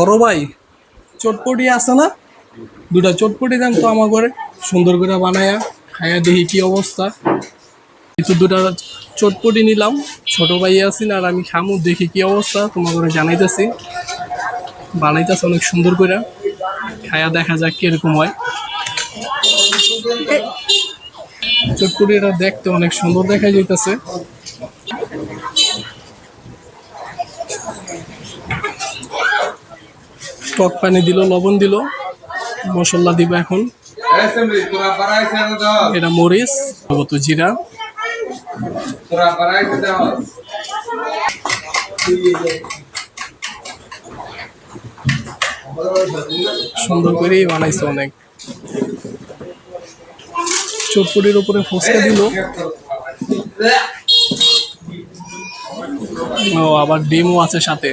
বড় ভাই, চটপটি আছে না? দুটা চটপটি দেন তো আমার ঘরে, সুন্দর করে বানায়া, খায়া দেখি কি অবস্থা। কিছু দুটা চটপটি নিলাম, ছোট ভাই আছি আর আমি খামু, দেখি কি অবস্থা, তোমার ঘরে জানাইতেছি। বানাইতেছে অনেক সুন্দর করে, খায়া দেখা যাক কীরকম হয়। চটপটিটা দেখতে অনেক সুন্দর দেখা যাইতেছে। টক পানি দিল, লবণ দিল। মশলা দিব এখন। এটা মরিচ তো জিরা। সুন্দর করেই বানাইছে অনেক। চটপটির উপরে ফুচকা দিল। ও, আবার ডিমও আছে সাথে।